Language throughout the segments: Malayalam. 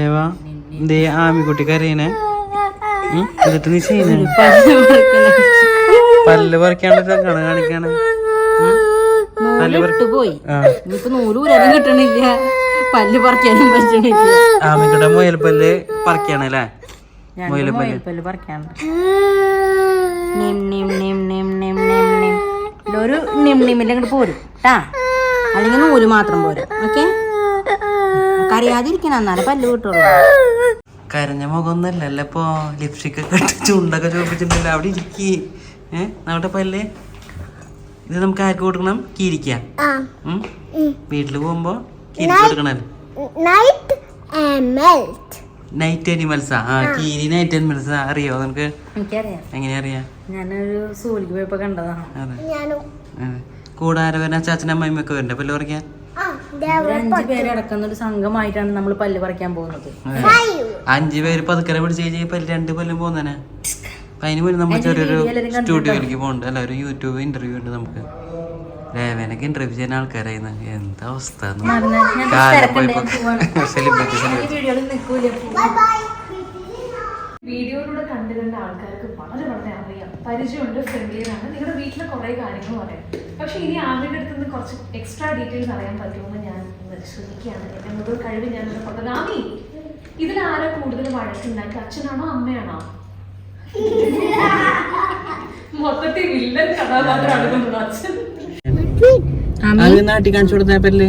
ഏവാ? ദേ ആമിക്കുട്ടി കരയണേ. ഉം? എന്നിട്ട് നീ ചെയ്യണേ? പല്ല് പറിക്കാണ്ട് കണ കാണിക്കാണ്? പല്ല് പോയി. കിട്ടണില്ല. പല്ല് പറിക്കാനും പറ്റണില്ല. ആമിക്കുട്ട മുയൽപ്പല്ല് പറിക്കാണല്ലേ ഇല്ല, ഒരു നിം അങ്ങോട്ട് പോരും. അല്ലെങ്കിൽ നൂൽ മാത്രം പോരും. ഓക്കെ? കറിയാതിരിക്കണം എന്നാലേ പല്ല് കിട്ടുള്ളൂ കരഞ്ഞ മുഖമൊന്നുമല്ലല്ലോ ഇപ്പൊ. ലിപ്സ്റ്റിക് ഒക്കെ ഇട്ട് ചുണ്ടൊക്കെ ചോദിച്ചിട്ടുണ്ടല്ലോ അവിടെ ഇരിക്കി. ഏഹ് നമ്മുടെ പല്ല്? ഇത് നമുക്ക് ആർക്ക് കൊടുക്കണം? കീരിക്ക. ഉം? വീട്ടിൽ പോകുമ്പോ കീരിക്ക് കൊടുക്കണല്ലോ? നൈറ്റ് അനിമൽസാ ആ. കീരി നൈറ്റ് അനിമൽസാ അറിയോ നിനക്ക്? എനിക്കറിയാം. എങ്ങനെയാ അറിയാ? ഞാനൊരു സൂലിക്ക് പോയപ്പോ കണ്ടതാണ്. കൂടാരവന ചാച്ചനും അമ്മയൊക്കെ വരണ്ടേ? പല്ല് പറിക്കാൻ? അഞ്ചു പേരടക്കുന്ന ഒരു സംഘമായിട്ടാണ് നമ്മൾ പല്ല് പറിക്കാൻ പോകുന്നത്. അഞ്ചു പേര് പതുക്കനെ പിടിച്ച് കഴിഞ്ഞാൽ പല്ല് രണ്ട് പല്ലും പോകുന്നനെ അപ്പൊ അതിന് മുന്നേ നമ്മൾ ചെറിയൊരു സ്റ്റുഡിയോയിലേക്ക് പോകണ്ട. അല്ല ഒരു യൂട്യൂബ് ഇന്റർവ്യൂ ഉണ്ട് നമുക്ക്. ലേവനൊക്കെ ഇന്റർവ്യൂ ചെയ്യുന്ന ആൾക്കാരായിരുന്നു. എന്താ അവസ്ഥ സെലിബ്രിറ്റി സെലിബ്രിറ്റി വീഡിയോയിലൂടെ കണ്ടു കണ്ട ആൾക്കാർക്ക് വളരെ വളരെ അറിയാം. പരിചയമുണ്ട് ഫ്രണ്ട്ലിയാണ് നിങ്ങളുടെ വീട്ടിലെ കുറേ കാര്യങ്ങൾ പറയാം പക്ഷെ ഇനി ആമിന്റെ അടുത്ത് നിന്ന് കുറച്ച് എക്സ്ട്രാ ഡീറ്റെയിൽസ് അറിയാൻ പറ്റുമെന്ന് ഞാൻ ശ്രമിക്കുകയാണ് എന്റെ മുതൽ കഴിവ് ഞാൻ ആമി ഇതിൽ ആരാ കൂടുതൽ വഴക്കുണ്ടാക്കി? അച്ഛനാണോ അമ്മയാണോ? മൊത്തത്തിൽ വില്ലൻ കഥാപാത്രമാണ് അച്ഛൻ. നാട്ടിൽ കാണിച്ചു കൊടുത്ത പല്ല്?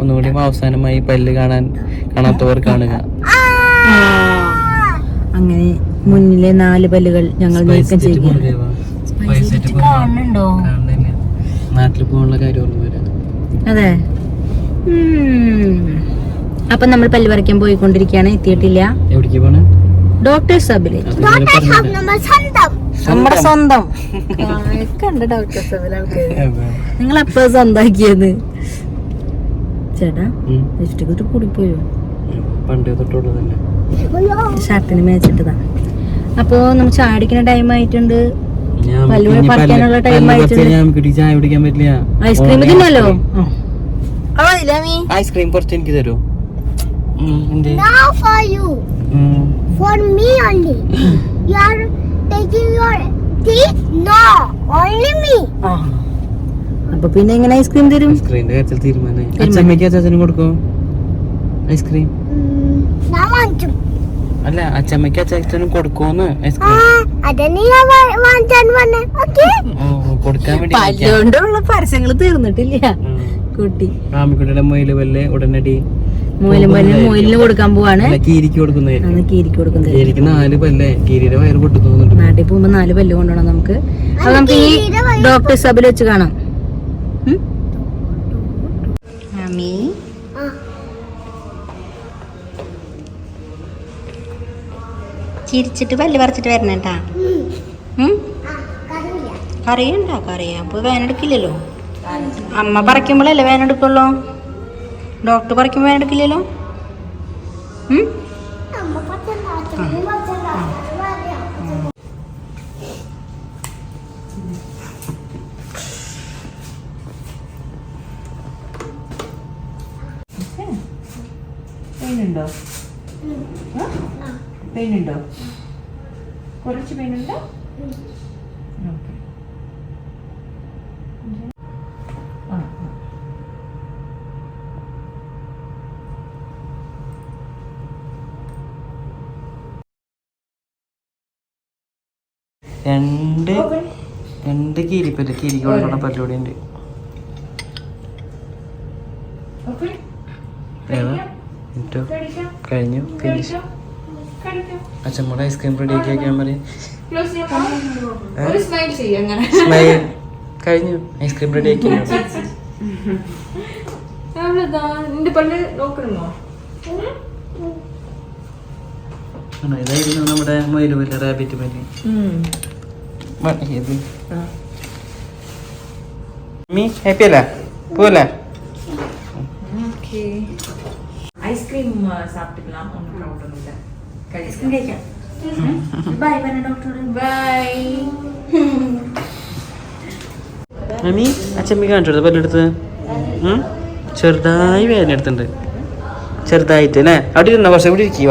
ഒന്നുകൂടി അവസാനമായി പല്ല് കാണാൻ കാണാത്തവർ കാണുക. അങ്ങനെ മുന്നിലെ നാല് പല്ലുകൾ ഞങ്ങൾ നീക്കം നാട്ടിൽ പോകാനുള്ള കാര്യം അതെ. അപ്പൊ നമ്മൾ പല്ല് പറിക്കാൻ പോയിക്കൊണ്ടിരിക്കുകയാണ്. എത്തിയിട്ടില്ല. സ്വന്തം. നമ്മുടെ സ്വന്തം. കണ്ട സബിൽ നിങ്ങൾ അപ്പൊ സ്വന്തമാക്കിയത് ചേട്ടാ ലിഫ്റ്റ് കൂടി പോയോ കൂടിപ്പോയോ. പണ്ട് തൊട്ടുള്ളതല്ലേ ഷർട്ടിന് മേച്ചിട്ടതാ അപ്പോ നമ്മൾ ചാടിക്കുന്ന ടൈം ആയിട്ടുണ്ട്. പറിക്കാനുള്ള time ആയിട്ടുണ്ട്. ചായ കുടിക്കാൻ പറ്റില്ല. ഐസ്ക്രീം തിന്നല്ലോ? ഐസ്ക്രീം കുറച്ച് എനിക്ക് തരുമോ എന്തേ? Now for you. ഉം. for me only. You are taking your teeth no only me. അപ്പൊ പിന്നെ എങ്ങനെ ഐസ്ക്രീം തരും? ഐസ്ക്രീമിന്റെ കാര്യത്തിൽ തീരുമാനമായി അച്ഛമ്മയ്ക്ക് അച്ഛനും കൊടുക്കോ? ഐസ്ക്രീം അല്ല അച്ഛമ്മയ്ക്ക് അച്ഛനും കൊടുക്കോന്ന് ഐസ്ക്രീം അതന്നെ ഞാൻ വാങ്ങിച്ചാൻ വന്നെ. ഓക്കെ. കൊടുക്കാൻ വേണ്ടി പല്ലുകൊണ്ടുള്ള പരസ്യങ്ങൾ തീർന്നിട്ടില്ല. കുട്ടി. ആമിക്കുട്ടിയുടെ മുയൽ പല്ല് ഉടനടി? കൊടുക്കാൻ പോവാണ്. കീരിക്ക് കൊടുക്കുന്നത് കീരിക്ക് കൊടുക്കുന്നത് കീരിക്ക് നാല് പല്ലേ? കീരിയുടെ വയറ് നാട്ടിൽ പോകുമ്പോ നാല് പല്ല് കൊണ്ടുപോകണം നമുക്ക്. അപ്പൊ നമുക്ക് ഈ ഡോക്ടർ സബിൽ വെച്ച് കാണാം. ചിരിച്ചിട്ട് പല്ല് പറിച്ചിട്ട് വരണേട്ടാ ആ കറിയുണ്ടോ? കറിയ. അപ്പൊ വേനെടുക്കില്ലല്ലോ അമ്മ പറിക്കുമ്പോഴല്ലേ വേനെടുക്കുള്ളൂ ഡോക്ടർ പറിക്കുമ്പോ വേനെടുക്കില്ലല്ലോ ഉം? അമ്മ ഉണ്ടോ കുറച്ച് പെയിൻ പെയിനുണ്ടോ? ഓക്കെ. രണ്ട് രണ്ട് കീരിപ്പല്ല കീരിക്ക് കൊടുക്കണ പല്ലുകൂടി ഉണ്ട് കഴിഞ്ഞു? ഫിനിഷ്. അച്ഛൻ മോളെ ഐസ്ക്രീം റെഡി ആക്കി വെക്കാൻ പറയും സ്മൈൽ കഴിഞ്ഞു. ഐസ്ക്രീം റെഡി ആക്കി. ഇതായിരുന്നു നമ്മുടെ മയിലുമല്ല റാബിറ്റ് മല്ലി മടക്കിയത് മീ ഹാപ്പി അല്ല? പോവല്ലേ? ഐസ്ക്രീം സാപ്പിട്ടുക്കലാം ഐസ്ക്രീം കഴിക്കാം. ബൈ പറഞ്ഞ ബൈ മമ്മി കാണിച്ചു പല്ലെടുത്ത്? ചെറുതായി വേദന എടുത്തിട്ടുണ്ട്. ചെറുതായിട്ട് അല്ലേ? അവിടെ ഇരുന്ന? കുറച്ച് ഇവിടെ ഇരിക്കുക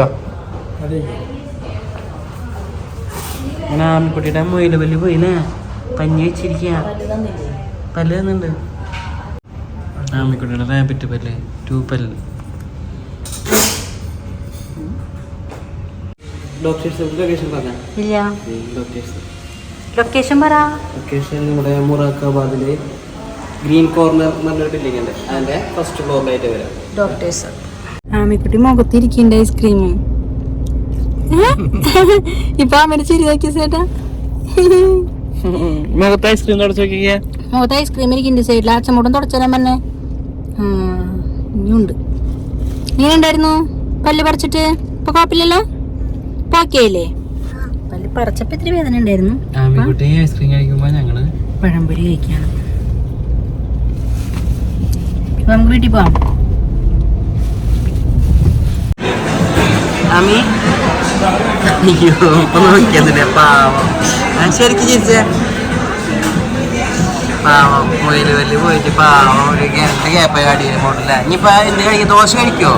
അങ്ങനെ ആമിക്കുട്ടിയുടെ മൊയിൽ പല്ല് പോയില്ലേ? പഞ്ഞി വെച്ചിരിക്കുക പല്ല് തന്നുണ്ട് ആമിക്കുട്ടിയുടെ റാബിറ്റ് പല്ല് ടൂ പല്ല്. ഇല്ല. ലൊക്കേഷൻ പറ. ലൊക്കേഷൻ നമ്മുടെ മുറാക്കാബാദിൽ ഗ്രീൻ കോർണർ അതിന്റെ ഫസ്റ്റ് ഫ്ലോറിലായിട്ട് വരാം. ഡോക്ടേഴ്സ് ആമിക്കുട്ടി മുഖത്തിരിക്കണ്ട ഐസ്ക്രീം ഇപ്പൊ ആമിന് ചിരി നോക്കിയ ചേട്ടാ? മുഖത്ത് ഐസ്ക്രീം തുടച്ചു നോക്കിയേ മുഖത്ത് ഐസ്ക്രീം ഇരിക്കുന്നുണ്ട് സൈഡിൽ അച്ഛമ്മോടും തുടച്ചാലും പറഞ്ഞേ. ഇനിയുണ്ട്. ഇങ്ങനെ ഉണ്ടായിരുന്നു പല്ല് പറിച്ചിട്ട്? ഇപ്പൊ കുഴപ്പമില്ലല്ലോ? അല്ലേ പല്ല് പറിച്ചപ്പോ ഇത്തിരി വേദന ഉണ്ടായിരുന്നു. ഐസ്ക്രീം കഴിക്കുമ്പോ ഞങ്ങൾ പഴംപൊരി കഴിക്കാണ്. നമുക്ക് വീട്ടിൽ പോവാം. ആമി അയ്യോ ഒന്ന് നോക്കിയതില്ലേ പാവം. ഞാൻ ശരിക്കും ചിരിച്ചേ പാവം മുയൽ വല്ല് പോയിട്ട് പാവം ഒരു രണ്ട് ഗ്യാപ്പ് അടിയിൽ പോട്ടില്ല ഇനിയിപ്പോ എന്ത് കഴിക്കും? ദോശ കഴിക്കോ?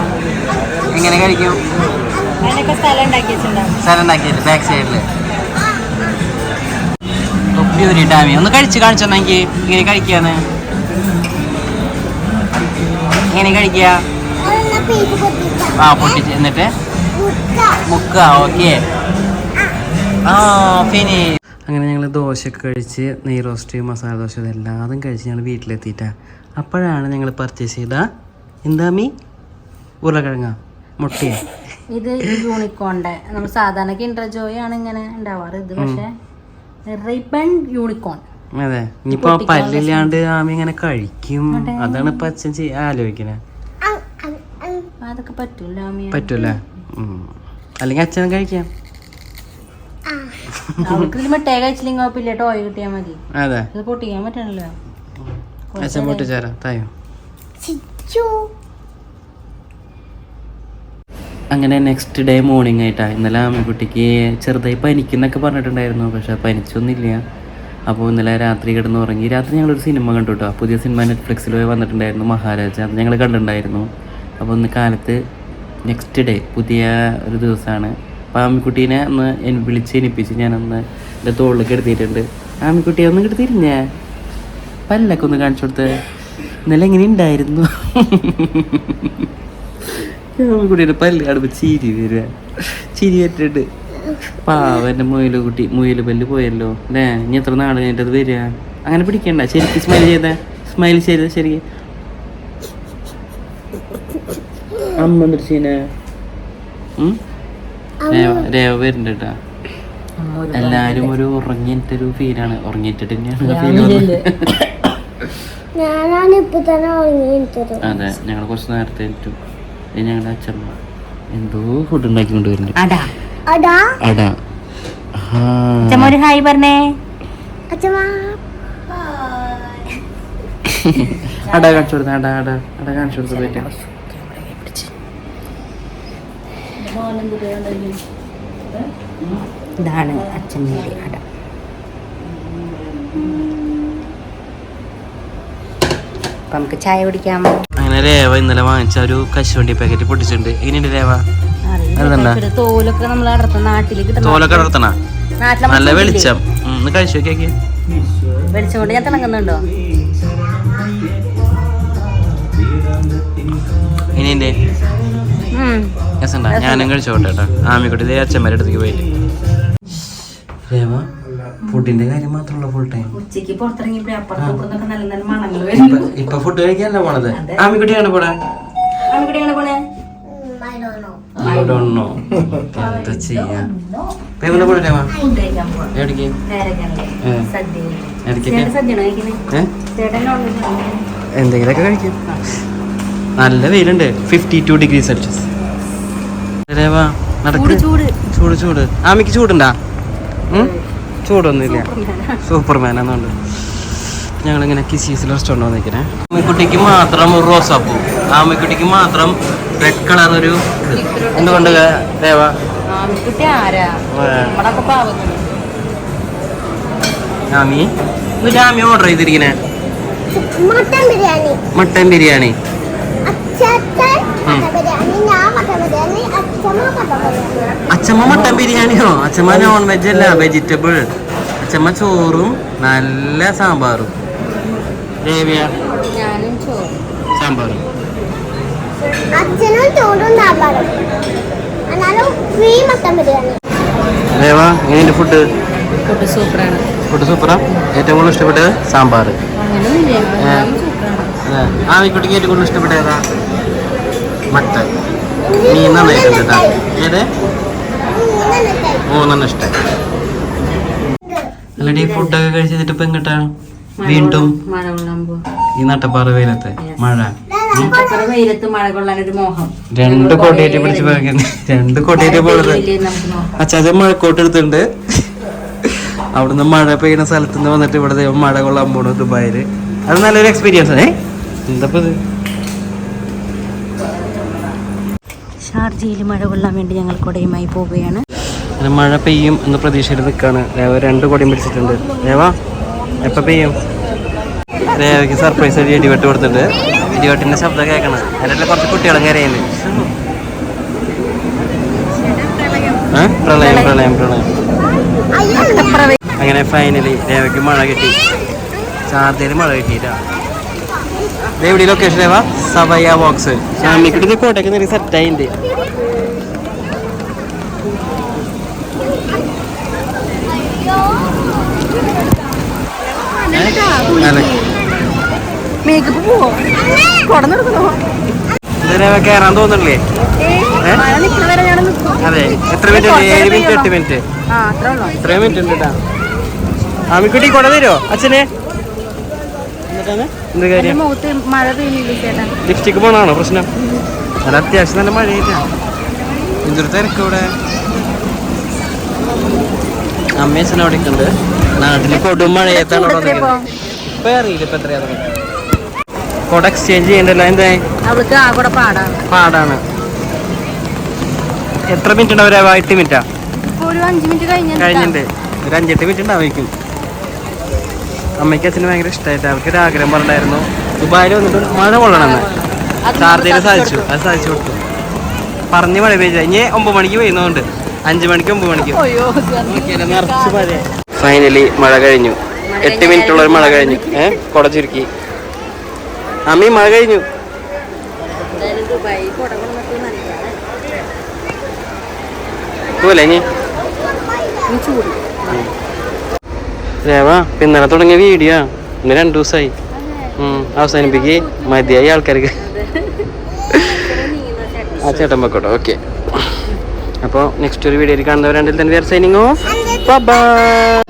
എങ്ങനെ കഴിക്കും? സ്ഥലം ഉണ്ടാക്കിയില്ല ബാക്ക് സൈഡിൽ തൊപ്പി ഡാമി ഒന്ന് കഴിച്ച് കാണിച്ചു എനിക്ക് ഇങ്ങനെ കഴിക്കാന്ന്. എങ്ങനെ കഴിക്കുക ആ പൊട്ടിച്ച്. എന്നിട്ട്? മുക്ക ഓക്കെ ആ ഫിനി അങ്ങനെ ഞങ്ങൾ ദോശയൊക്കെ കഴിച്ച് നെയ് റോസ്റ്റ് മസാല ദോശ ഇതെല്ലാതും കഴിച്ച് ഞങ്ങൾ വീട്ടിലെത്തിയിട്ടാ. അപ്പോഴാണ് ഞങ്ങൾ പർച്ചേസ് ചെയ്ത എന്താ മീ? ഉരുളക്കിഴങ്ങ. മുട്ടയോ? ഇത് യൂണിക്കോണിന്റെ നമ്മൾ സാധാരണ കിൻഡർ ജോയ് ആണ് ഇങ്ങനെ ഉണ്ടാവാറ് ഇത് പക്ഷെ റിബൺ യൂണിക്കോൺ അതെ. ഇനിയിപ്പോ പല്ലില്ലാണ്ട് ആമി ഇങ്ങനെ കഴിക്കും. അതാണ് ഇപ്പൊ അച്ഛൻ ആലോചിക്കുന്നത് ആലോചിക്കണേ. അതൊക്കെ പറ്റൂല അല്ലെങ്കിൽ അച്ഛൻ കഴിക്കാം. മിഠായി കഴിച്ചില്ലെങ്കിൽ കുഴപ്പമില്ല. ടോയ് കിട്ടിയാൽ മതി. അതെ. ഇത് പൊട്ടിക്കാൻ പറ്റണല്ലോ. അച്ഛൻ പൊട്ടിച്ചേരാ. തായോ. അങ്ങനെ നെക്സ്റ്റ് ഡേ മോർണിംഗ് ആയിട്ടാണ് ഇന്നലെ അമ്മക്കുട്ടിക്ക് ചെറുതായി പനിക്കുന്നൊക്കെ പറഞ്ഞിട്ടുണ്ടായിരുന്നു പക്ഷേ പനിച്ചൊന്നുമില്ല. അപ്പോൾ ഇന്നലെ രാത്രി കിടന്ന് ഉറങ്ങി രാത്രി ഞങ്ങളൊരു സിനിമ കണ്ടു കേട്ടോ പുതിയ സിനിമ നെറ്റ്ഫ്ലിക്സിൽ പോയി വന്നിട്ടുണ്ടായിരുന്നു മഹാരാജ. അത് ഞങ്ങൾ കണ്ടിട്ടുണ്ടായിരുന്നു. അപ്പോൾ ഇന്ന് കാലത്ത് നെക്സ്റ്റ് ഡേ പുതിയ ഒരു ദിവസമാണ്. അപ്പോൾ അമ്മിക്കുട്ടീനെ ഒന്ന് എൻ- വിളിച്ച് എനിപ്പിച്ച് ഞാനൊന്ന് എന്റെ തോളിലേക്ക് എടുത്തിട്ടുണ്ട്. ആമിക്കുട്ടിയെ ഒന്ന് എടുത്തിരുന്നേ പല്ലൊക്കെ ഒന്ന് കാണിച്ചു കൊടുത്ത്. ഇന്നലെ എങ്ങനെ ഉണ്ടായിരുന്നു? കുട്ടിയുടെ പല്ല് കടുപ്പ് ചിരി വരിക. ചിരി പറ്റിട്ട് പാവന്റെ മുയൽ കുട്ടി. മുയൽ പല്ല് പോയല്ലോ. അല്ലേ ഇനി എത്ര നാൾ കഴിഞ്ഞിട്ട് അത് വരിക? അങ്ങനെ പിടിക്കണ്ട. ശരിക്ക് സ്മൈൽ ചെയ്ത. സ്മൈൽ ചെയ്ത ശരി അമ്മ എന്നിട്ട്? ഉം? രേവ രേവ വരുന്നുണ്ട് കേട്ടാ എല്ലാരും ഒരു ഉറങ്ങിയിട്ടൊരു ഫീലാണ് ഉറങ്ങിയിട്ടിട്ട് തന്നെയാണ് ഫീൽ ഞാനാണ് ഇപ്പൊ തന്നെ ഉറങ്ങിയിട്ടത് അതെ ഞങ്ങൾ കുറച്ച് നേരത്തെ ഏറ്റു ഞങ്ങളുടെ അച്ഛമ്മ എന്തോ ഫുഡ് ഉണ്ടാക്കിക്കൊണ്ട് വരുന്നുണ്ട്. അടാ. അച്ഛമ്മ ഒരു ഹായ് പറഞ്ഞേ. അച്ഛമാ അട കാണിച്ചു കൊടുത്ത അട അട അട കാണിച്ചു കൊടുത്ത പറ്റാ ഇതാണ് അച്ഛന്റെ അട. അപ്പൊ നമുക്ക് ചായ കുടിക്കാം അങ്ങനെ രേവ ഇന്നലെ വാങ്ങിച്ച ഒരു കശുവണ്ടി പാക്കറ്റ് പൊട്ടിച്ചിട്ടുണ്ട്. എങ്ങനെയുണ്ട് രേവ? തോലൊക്കെ നമ്മൾ അടർത്ത നാട്ടിൽ കിട്ടുന്ന തോലൊക്കെ അടർത്തണ? നാട്ടിലെ നല്ല വെളിച്ചം. ഒന്ന് കഴിച്ചു നോക്കിയാക്കി വെളിച്ചം കൊണ്ട് ഞാൻ തിളങ്ങുന്നുണ്ടോ. രസണ്ടാ ഞാനും കഴിച്ചോട്ടെ കേട്ടോ. ആമിക്കുട്ടി അച്ഛന്മാരുടെ അടുത്തേക്ക് പോയിട്ട് രേവ ഫുഡിന്റെ കാര്യം മാത്രമല്ല ഫുൾ ടൈം ഉച്ചയ്ക്ക് പുറത്തിറങ്ങിയപ്പോഴേ നല്ല നല്ല മണങ്ങൾ ഇപ്പൊ ഫുഡ് കഴിക്കാനല്ല പോണത്? ആമിക്കുട്ടിയാണ് പോടാ പോണേ. എന്താ ചെയ്യാ? എവിടെ പോണേ എവിടേക്ക്? എന്തെങ്കിലുമൊക്കെ കഴിക്കും. നല്ല വെയിലുണ്ട്. ഫിഫ്റ്റി ടു ഡിഗ്രി സെൽഷ്യസ് നടക്ക്. ചൂട് ചൂട്. ചൂട് ആമിക്ക് ചൂടുണ്ടാ? ഉം? ചൂടൊന്നുമില്ല. സൂപ്പർമാൻ എന്നുണ്ട് ഞങ്ങളിങ്ങനെ കിസീസ് റെസ്റ്റോറന്റ് വന്നിരിക്കണേ. ആമിക്കുട്ടിക്ക് മാത്രം ഒരു റോസാപ്പൂ. ആമിക്കുട്ടിക്ക് മാത്രം റെഡ് കളർ ഒരു എന്തുകൊണ്ട് ദേവ? ആമി എന്നിട്ട് ആമി ഓർഡർ ചെയ്തിരിക്കണേ. മട്ടൻ ബിരിയാണി. മട്ടൻ ബിരിയാണി. അച്ഛൻ മട്ടൻ ബിരിയാണി അച്ഛമ്മ മട്ടൻ ബിരിയാണിയോ? അച്ഛമ്മ നോൺ വെജ് അല്ല വെജിറ്റബിൾ അച്ഛമ്മ ചോറും നല്ല സാമ്പാറും. ദേവിയ ഞാനും ചോറ്. സാമ്പാറും. അച്ഛനും ചോറും സാമ്പാറും. എന്നാലും ഫ്രീ മട്ടൻ ബിരിയാണി. ദേവ എങ്ങനെയുണ്ട് ഫുഡ് ഫുഡ് സൂപ്പറാണ്. ഫുഡ് സൂപ്പറാ? ഏറ്റവും കൂടുതൽ ഇഷ്ടപ്പെട്ടത് സാമ്പാർ. ആ ആവിക്കുട്ടിക്ക് ഏറ്റവും കൂടുതൽ ഇഷ്ടപ്പെട്ട ഏതാ? മട്ടൻ. നന്നായിട്ടുണ്ട് കേട്ടോ. ഏത്? മൂന്നെണ്ണം ഇഷ്ടമായി അല്ലടി ഫുഡൊക്കെ കഴിച്ചിട്ട് ഇപ്പൊ എങ്ങട്ടാ? വീണ്ടും ഈ നട്ടപ്പാറ വെയിലത്ത് മഴ. രണ്ട് കൊടിയേറ്റ് പിടിച്ച് രണ്ട് കൊടിയേറ്റ് പോലെ അച്ചാച്ച മഴക്കോട്ട് എടുത്തിട്ടുണ്ട്. അവിടുന്ന് മഴ പെയ്യുന്ന സ്ഥലത്ത് നിന്ന് വന്നിട്ട് ഇവിടെ മഴ കൊള്ളാൻ പോണു ദുബായിൽ. അത് നല്ലൊരു എക്സ്പീരിയൻസ് ആണ്. എന്താ ഇത് ഷാർജയിൽ മഴ കൊള്ളാൻ വേണ്ടി ഞങ്ങൾ കൊടയുമായി പോവുകയാണ്. മഴ പെയ്യും എന്ന് പ്രതീക്ഷയിൽ നിൽക്കുകയാണ് രേവ രണ്ട് കൊടിയും പിടിച്ചിട്ടുണ്ട്. രേവ എപ്പോൾ പെയ്യും? രേവയ്ക്ക് സർപ്രൈസ് ആയിട്ട് ഇടിവെട്ട് കൊടുത്തിട്ടുണ്ട്. ഇടിവെട്ടിന്റെ ശബ്ദം കേൾക്കണം. അതിലുള്ള കുറച്ച് കുട്ടികളും കരയുന്നു? പ്രളയം പ്രളയം പ്രളയം. അങ്ങനെ ഫൈനലി രേവയ്ക്ക് മഴ കിട്ടി. ചാർജയിൽ മഴ കിട്ടിയിട്ടാ എവിടെ ലൊക്കേഷൻ രേവ. സബയ ബോക്സ് കോട്ടയ്ക്ക് നേരി സെറ്റ് മേക്കപ്പ് പോവോ? കൊടന്നെടുക്കണോ കയറാൻ വരെ അതെ. എത്ര മിനിറ്റ് ഏഴ് മിനിറ്റ് എട്ട് മിനിറ്റ് ആ അത്ര ഉള്ളൂ. എത്ര മിനിറ്റ് ഉണ്ട് കേട്ടാ ആമിക്കുട്ടി കൊട തരുമോ അച്ഛനെ? എന്ത് കാര്യം? ലിപ്സ്റ്റിക്ക് പോണാണോ പ്രശ്നം? അത് അത്യാവശ്യം നല്ല മഴയായിട്ടാ. എന്തൊരു തിരക്ക് ഇവിടെ. അമ്മ അച്ഛൻ ഉണ്ട്. നാട്ടിൽ കൊടും മഴയത്താണ് ഇവിടെ വന്നിരിക്കുന്നത്. ഇപ്പൊ? അറിയില്ല ഇപ്പൊ എത്രയാ കൊട എക്സ്ചേഞ്ച് ചെയ്യണ്ടല്ലോ എന്താ? അവൾക്ക് ആ കൂടെ പാടാണ് പാടാണ്. എത്ര മിനിറ്റ് ഉണ്ടാവും? എട്ട് ഒരു അഞ്ചു മിനിറ്റ് കഴിഞ്ഞ കഴിഞ്ഞിട്ടുണ്ട്. ഒരു അഞ്ചെട്ട് മിനിറ്റ് ഉണ്ടാവും അമ്മയ്ക്ക് അച്ഛന് ഭയങ്കര ഇഷ്ടമായിട്ട് അവർക്ക് ഒരു ആഗ്രഹം പറഞ്ഞായിരുന്നു ദുബായിൽ വന്നിട്ട് മഴ കൊള്ളണമെന്ന് ചാർജയിൽ സാധിച്ചു. അത് സാധിച്ചു കൊടുത്തു. പറഞ്ഞ് മഴ പെയ്ത. ഇനി ഒമ്പത് മണിക്ക് പെയ്യുന്നതുകൊണ്ട് അഞ്ച് മണിക്ക് ഒമ്പത് മണിക്ക്. നിറച്ച് മഴ ഫൈനലി മഴ കഴിഞ്ഞു. എട്ട് മിനിറ്റുള്ള ഒരു മഴ കഴിഞ്ഞു. ഏ കുട ചുരുക്കി. അമ്മി മഴ കഴിഞ്ഞു. പോലെ ഇനി? രേവ തുടങ്ങിയ വീഡിയോ. ഇന്ന് രണ്ടു ദിവസമായി അവസാനിപ്പിക്കേ. മതിയായി ആൾക്കാർക്ക്. ആ ചേട്ടൻ പൊക്കോട്ടോ. ഓക്കെ. അപ്പോൾ നെക്സ്റ്റ് ഒരു വീഡിയോയിൽ കാണുന്നവരാണ്ടിൽ തന്നെ വേറെ സൈനിങ് ഓഫ് ബൈ